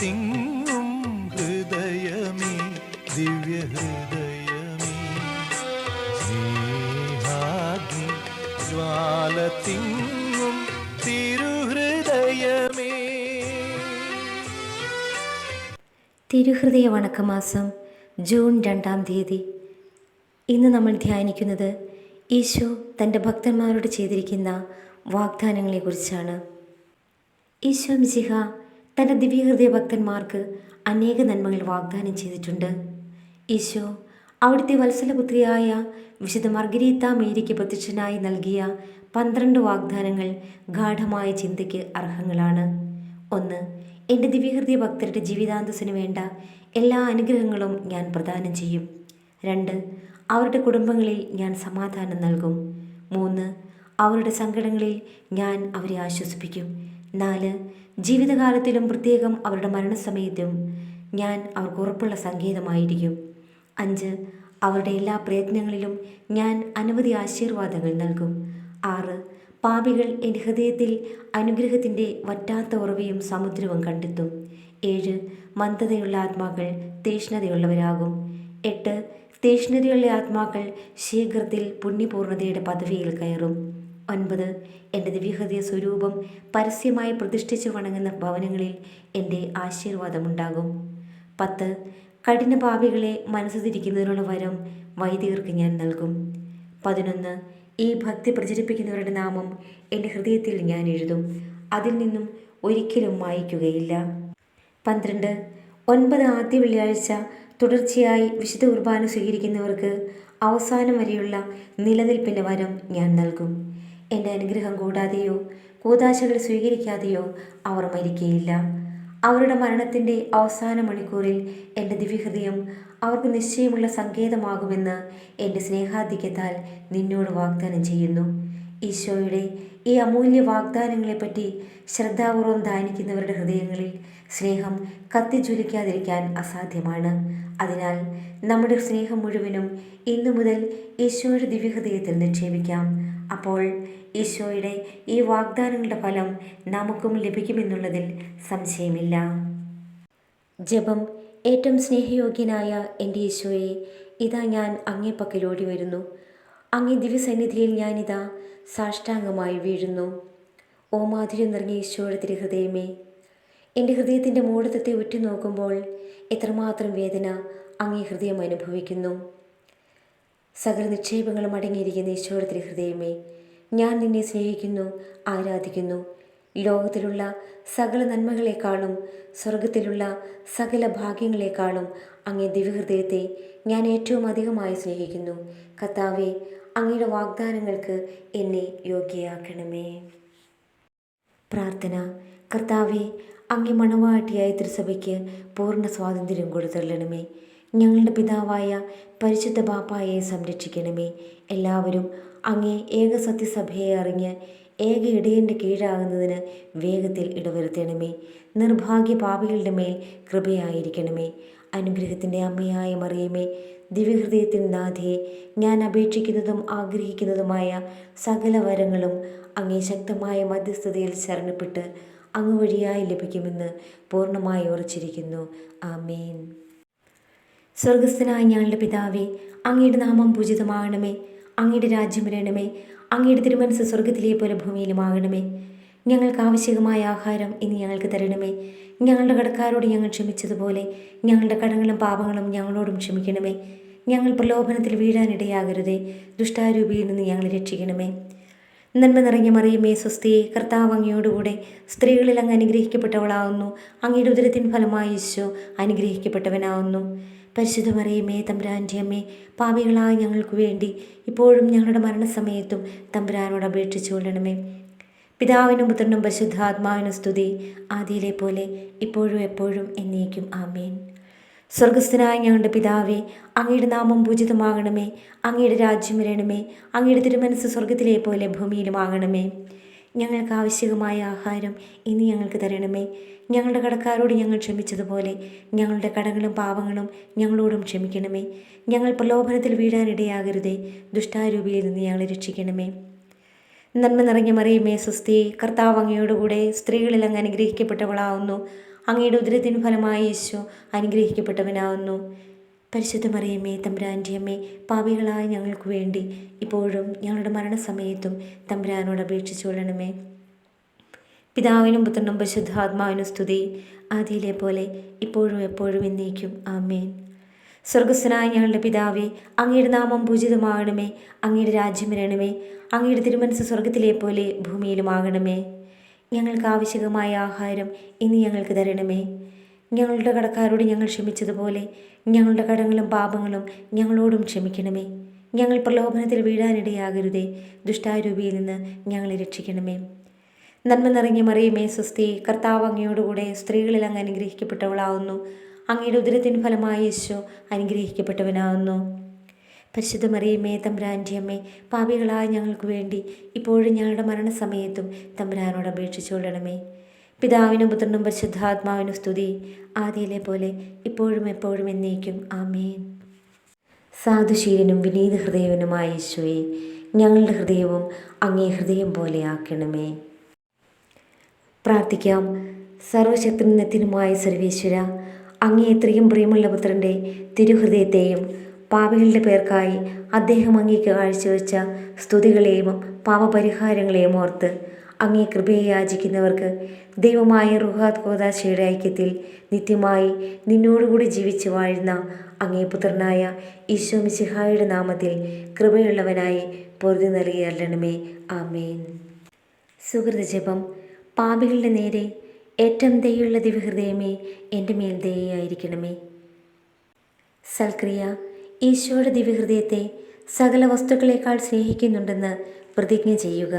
തിങ്ങും ഹൃദയമേ ദിവ്യഹൃദയമേ. സ്നേഹാഗ്നി ജ്വാല തിങ്ങും തിരുഹൃദയമേ. തിരുഹൃദയ വണക്കമാസം ജൂൺ രണ്ടാം തീയതി. ഇന്ന് നമ്മൾ ധ്യാനിക്കുന്നത് ഈശോ തന്റെ ഭക്തന്മാരോട് ചെയ്തിരിക്കുന്ന വാഗ്ദാനങ്ങളെക്കുറിച്ചാണ്. ഈശോ മിശിഹ തന്റെ ദിവ്യഹൃദയ ഭക്തന്മാർക്ക് അനേക നന്മകൾ വാഗ്ദാനം ചെയ്തിട്ടുണ്ട്. ഈശോ അവിടുത്തെ വത്സലപുത്രിയായ വിശുദ്ധ മർഗരീത്ത മേരിക്ക് പ്രത്യക്ഷനായി നൽകിയ പന്ത്രണ്ട് വാഗ്ദാനങ്ങൾ ഗാഠമായ ചിന്തയ്ക്ക് അർഹങ്ങളാണ്. ഒന്ന് എന്റെ ദിവ്യഹൃദയ ഭക്തരുടെ ജീവിതാന്തസ്സിന് വേണ്ട എല്ലാ അനുഗ്രഹങ്ങളും ഞാൻ പ്രദാനം ചെയ്യും. രണ്ട് അവരുടെ കുടുംബങ്ങളിൽ ഞാൻ സമാധാനം നൽകും. മൂന്ന് അവരുടെ സങ്കടങ്ങളിൽ ഞാൻ അവരെ ആശ്വസിപ്പിക്കും. നാല് ജീവിതകാലത്തിലും പ്രത്യേകം അവരുടെ മരണസമയത്തും ഞാൻ അവർക്ക് ഉറപ്പുള്ള സംഗീതമായിരിക്കും അഞ്ച് അവരുടെ എല്ലാ പ്രയത്നങ്ങളിലും ഞാൻ അനവധി ആശീർവാദങ്ങൾ നൽകും. ആറ് പാപികൾ എന്റെ ഹൃദയത്തിൽ അനുഗ്രഹത്തിന്റെ വറ്റാത്ത ഉറവയും സമുദ്രവും കണ്ടെത്തും. ഏഴ് മന്ദതയുള്ള ആത്മാക്കൾ തീഷ്ണതയുള്ളവരാകും. എട്ട് തീഷ്ണതയുള്ള ആത്മാക്കൾ ശീഘ്രത്തിൽ പുണ്യപൂർണതയുടെ പദവിയിൽ കയറും. ഒൻപത് എന്റെ ദിവ്യഹൃദയ സ്വരൂപം പരസ്യമായി പ്രതിഷ്ഠിച്ചു വണങ്ങുന്ന ഭവനങ്ങളിൽ എന്റെ ആശീർവാദമുണ്ടാകും. പത്ത്. കഠിന ഭാവികളെ മനസ്സ് തിരിക്കുന്നതിനുള്ള വരം വൈദികർക്ക് ഞാൻ നൽകും. പതിനൊന്ന്. ഈ ഭക്തി പ്രചരിപ്പിക്കുന്നവരുടെ നാമം എന്റെ ഹൃദയത്തിൽ ഞാൻ എഴുതും. അതിൽ നിന്നും ഒരിക്കലും മായ്ക്കുകയില്ല. പന്ത്രണ്ട്. ഒൻപത് ആദ്യ വെള്ളിയാഴ്ച തുടർച്ചയായി വിശുദ്ധ കുർബാന സ്വീകരിക്കുന്നവർക്ക് അവസാനം വരെയുള്ള നിലനിൽപ്പിന്റെ വരം ഞാൻ നൽകും. എന്റെ അനുഗ്രഹം കൂടാതെയോ കൂതാശകൾ സ്വീകരിക്കാതെയോ അവർ മരിക്കുകയില്ല അവരുടെ മരണത്തിന്റെ അവസാന മണിക്കൂറിൽ എന്റെ ദിവ്യഹൃദയം അവർക്ക് നിശ്ചയമുള്ള സങ്കേതമാകുമെന്ന് എന്റെ സ്നേഹാധിക്യത്താൽ നിന്നോട് വാഗ്ദാനം ചെയ്യുന്നു. ഈശോയുടെ ഈ അമൂല്യ വാഗ്ദാനങ്ങളെപ്പറ്റി ശ്രദ്ധാപൂർവം ധ്യാനിക്കുന്നവരുടെ ഹൃദയങ്ങളിൽ സ്നേഹം കത്തിജ്വലിക്കാതിരിക്കാൻ അസാധ്യമാണ്. അതിനാൽ നമ്മുടെ സ്നേഹം മുഴുവനും ഇന്നു മുതൽ ഈശോയുടെ ദിവ്യഹൃദയത്തിൽ നിക്ഷേപിക്കാം. അപ്പോൾ ഈശോയുടെ ഈ വാഗ്ദാനങ്ങളുടെ ഫലം നമുക്കും ലഭിക്കുമെന്നുള്ളതിൽ സംശയമില്ല. ജപം ഏറ്റവും സ്നേഹയോഗ്യനായ എന്റെ ഈശോയെ ഇതാ ഞാൻ അങ്ങേ പക്കലോടി വരുന്നു അങ്ങേ ദിവ്യസന്നിധിയിൽ ഞാനിതാ സാഷ്ടാംഗമായി വീഴുന്നു. ഓ നിറഞ്ഞ ഈശോയുടെ തിരുഹൃദയമേ എന്റെ ഹൃദയത്തിന്റെ മൂടത്തത്തെ ഉറ്റുനോക്കുമ്പോൾ എത്രമാത്രം വേദന അങ്ങേ ഹൃദയം അനുഭവിക്കുന്നു. സകല നിക്ഷേപങ്ങളും അടങ്ങിയിരിക്കുന്ന ഈശ്വരത്തിന്റെ ഹൃദയമേ ഞാൻ നിന്നെ സ്നേഹിക്കുന്നു ആരാധിക്കുന്നു. ലോകത്തിലുള്ള സകല നന്മകളെക്കാളും സ്വർഗത്തിലുള്ള സകല ഭാഗ്യങ്ങളെക്കാളും അങ്ങേ ദിവ്യഹൃദയത്തെ ഞാൻ ഏറ്റവും അധികമായി സ്നേഹിക്കുന്നു. കർത്താവെ അങ്ങയുടെ വാഗ്ദാനങ്ങൾക്ക് എന്നെ യോഗ്യയാക്കണമേ. പ്രാർത്ഥന. കർത്താവെ അങ്ങേ മണവാട്ടിയായ തിരുസഭയ്ക്ക് പൂർണ സ്വാതന്ത്ര്യം കൊടുത്തള്ളണമേ. ഞങ്ങളുടെ പിതാവായ പരിശുദ്ധ ബാപ്പായെ സംരക്ഷിക്കണമേ. എല്ലാവരും അങ്ങേ ഏക സത്യസഭയെ അറിഞ്ഞ് ഏക ഇടയന്റെ കീഴാകുന്നതിന് വേഗത്തിൽ ഇടവരുത്തണമേ. നിർഭാഗ്യ പാപികളുടെ മേൽ കൃപയായിരിക്കണമേ. അനുഗ്രഹത്തിന്റെ അമ്മയായ മറിയമേ ദിവ്യഹൃദയത്തിൻ നാഥയെ ഞാൻ അപേക്ഷിക്കുന്നതും ആഗ്രഹിക്കുന്നതുമായ സകല വരങ്ങളും അങ്ങേ ശക്തമായ മധ്യസ്ഥതയിൽ ശരണപ്പെട്ട് അങ്ങ് വഴിയായി ലഭിക്കുമെന്ന് പൂർണമായി ഉറച്ചിരിക്കുന്നു. ആമേൻ. സ്വർഗസ്ഥനായ ഞങ്ങളുടെ പിതാവേ അങ്ങയുടെ നാമം പൂജിതമാകണമേ. അങ്ങയുടെ രാജ്യം വരണമേ. അങ്ങയുടെ തിരുമനസ് സ്വർഗത്തിലെ പോലെ ഭൂമിയിലുമാകണമേ. ഞങ്ങൾക്ക് ആവശ്യകമായ ആഹാരം ഇനി ഞങ്ങൾക്ക് തരണമേ. ഞങ്ങളുടെ കടക്കാരോട് ഞങ്ങൾ ക്ഷമിച്ചതുപോലെ ഞങ്ങളുടെ കടങ്ങളും പാപങ്ങളും ഞങ്ങളോടും ക്ഷമിക്കണമേ. ഞങ്ങൾ പ്രലോഭനത്തിൽ വീഴാനിടയാകരുതേ. ദുഷ്ടാരൂപിയിൽ നിന്ന് ഞങ്ങളെ രക്ഷിക്കണമേ. നന്മ നിറഞ്ഞ മറിയമേ സ്വസ്തിയെ കർത്താവ് അങ്ങയോടുകൂടെ സ്ത്രീകളിൽ അങ്ങ് അനുഗ്രഹിക്കപ്പെട്ടവളാവുന്നു. അങ്ങയുടെ ഉദരത്തിൻ ഫലമായി ഈശോ അനുഗ്രഹിക്കപ്പെട്ടവനാവുന്നു. പരിശുദ്ധ മറിയമേ തമ്പുരാന്റെ അമ്മേ പാപികളായ ഞങ്ങൾക്ക് വേണ്ടി ഇപ്പോഴും ഞങ്ങളുടെ മരണസമയത്തും തമ്പുരാനോട് അപേക്ഷിച്ചു കൊള്ളണമേ. പിതാവിനും പുത്രനും പരിശുദ്ധാത്മാവിനും സ്തുതി. ആദിയിലെ പോലെ ഇപ്പോഴും എപ്പോഴും എന്നേക്കും. ആമേൻ. സ്വർഗസ്ഥനായ ഞങ്ങളുടെ പിതാവേ അങ്ങയുടെ നാമം പൂജിതമാകണമേ. അങ്ങയുടെ രാജ്യം വരണമേ. അങ്ങയുടെ തിരുമനസ് സ്വർഗത്തിലെ പോലെ ഭൂമിയിലുമാകണമേ. ഞങ്ങൾക്ക് ആവശ്യകമായ ആഹാരം ഇനി ഞങ്ങൾക്ക് തരണമേ. ഞങ്ങളുടെ കടക്കാരോട് ഞങ്ങൾ ക്ഷമിച്ചതുപോലെ ഞങ്ങളുടെ കടങ്ങളും പാവങ്ങളും ഞങ്ങളോടും ക്ഷമിക്കണമേ. ഞങ്ങൾ പ്രലോഭനത്തിൽ വീഴാനിടയാകരുതേ. ദുഷ്ടാരൂപിയിൽ നിന്ന് ഞങ്ങളെ രക്ഷിക്കണമേ. നന്മ നിറഞ്ഞ മറിയമേ സുസ്ഥി കർത്താവ് അങ്ങയോടുകൂടെ സ്ത്രീകളിൽ അങ്ങ് അനുഗ്രഹിക്കപ്പെട്ടവളാവുന്നു. അങ്ങയുടെ ഉദരത്തിന് ഫലമായി യേശു അനുഗ്രഹിക്കപ്പെട്ടവനാവുന്നു. പരിശുദ്ധ മറിയമ്മേ തമ്പുരാന്റെ അമ്മേ പാപികളായ ഞങ്ങൾക്ക് വേണ്ടി ഇപ്പോഴും ഞങ്ങളുടെ മരണസമയത്തും തമ്പുരാനോട് അപേക്ഷിച്ചുകൊള്ളണമേ പിതാവിനും പുത്രനും പരിശുദ്ധാത്മാവിനും സ്തുതി. ആദ്യയിലെ പോലെ ഇപ്പോഴും എപ്പോഴും എന്നേക്കും. ആമേൻ. സ്വർഗസ്വനായ ഞങ്ങളുടെ പിതാവേ അങ്ങയുടെ നാമം പൂജിതമാകണമേ അങ്ങയുടെ രാജ്യം വരണമേ അങ്ങയുടെ തിരുമനസ് സ്വർഗത്തിലെ പോലെ ഭൂമിയിലുമാകണമേ. ഞങ്ങൾക്ക് ആവശ്യകമായ ആഹാരം ഇന്ന് ഞങ്ങൾക്ക് തരണമേ. ഞങ്ങളുടെ കടക്കാരോട് ഞങ്ങൾ ക്ഷമിച്ചതുപോലെ ഞങ്ങളുടെ കടങ്ങളും പാപങ്ങളും ഞങ്ങളോടും ക്ഷമിക്കണമേ. ഞങ്ങൾ പ്രലോഭനത്തിൽ വീഴാനിടയാകരുതേ ദുഷ്ടാരൂപിയിൽ നിന്ന് ഞങ്ങളെ രക്ഷിക്കണമേ. നന്മ നിറഞ്ഞ മറിയമേ സ്വസ്തി കർത്താവ് അങ്ങയോടുകൂടെ സ്ത്രീകളിൽ അങ്ങ് അനുഗ്രഹിക്കപ്പെട്ടവളാവുന്നു. അങ്ങയുടെ ഉദരത്തിന് ഫലമായി യേശു അനുഗ്രഹിക്കപ്പെട്ടവനാവുന്നു. പരിശുദ്ധ മറിയമ്മേ തമ്പുരാന്റെ പാപികളായ ഞങ്ങൾക്ക് വേണ്ടി ഇപ്പോഴും ഞങ്ങളുടെ മരണസമയത്തും തമ്പുരാനോട് അപേക്ഷിച്ചുകൊള്ളണമേ പിതാവിനും പുത്രനും പരിശുദ്ധാത്മാവിനും സ്തുതി. ആദ്യയിലെ പോലെ ഇപ്പോഴും എപ്പോഴും എന്നേക്കും. ആമേൻ. സാധുശീലനും വിനീത ഹൃദയവനുമായ യേശുവെ ഞങ്ങളുടെ ഹൃദയവും അങ്ങേ ഹൃദയം പോലെ ആക്കണമേ. പ്രാർത്ഥിക്കാം. സർവശക്തിനത്തിനുമായ സർവേശ്വര അങ്ങേ എത്രയും പ്രിയമുള്ള പുത്രന്റെ തിരുഹൃദയത്തെയും പാപികളുടെ പേർക്കായി അദ്ദേഹം അങ്ങേക്ക് കാഴ്ചവെച്ച സ്തുതികളെയും പാപപരിഹാരങ്ങളെയും ഓർത്ത് അങ്ങേ കൃപയെ യാചിക്കുന്നവർക്ക് ദൈവമായ റുഹാദ് കോദാശയുടെ ഐക്യത്തിൽ നിത്യമായി നിന്നോടുകൂടി ജീവിച്ചു വാഴുന്ന അങ്ങേ പുത്രനായ ഈശോ മിശിഹായുടെ നാമത്തിൽ കൃപയുള്ളവനായി പൊറുതി നൽകിയല്ലണമേ ആമേൻ. സുഹൃത ജപം പാപികളുടെ നേരെ ഏറ്റവും ദയുള്ള ദിവഹൃദയമേ എന്റെ മേൽ ദയായിരിക്കണമേ സൽക്രിയ ഈശോയുടെ ദിവഹൃദയത്തെ സകല വസ്തുക്കളേക്കാൾ സ്നേഹിക്കുന്നുണ്ടെന്ന് പ്രതിജ്ഞ ചെയ്യുക.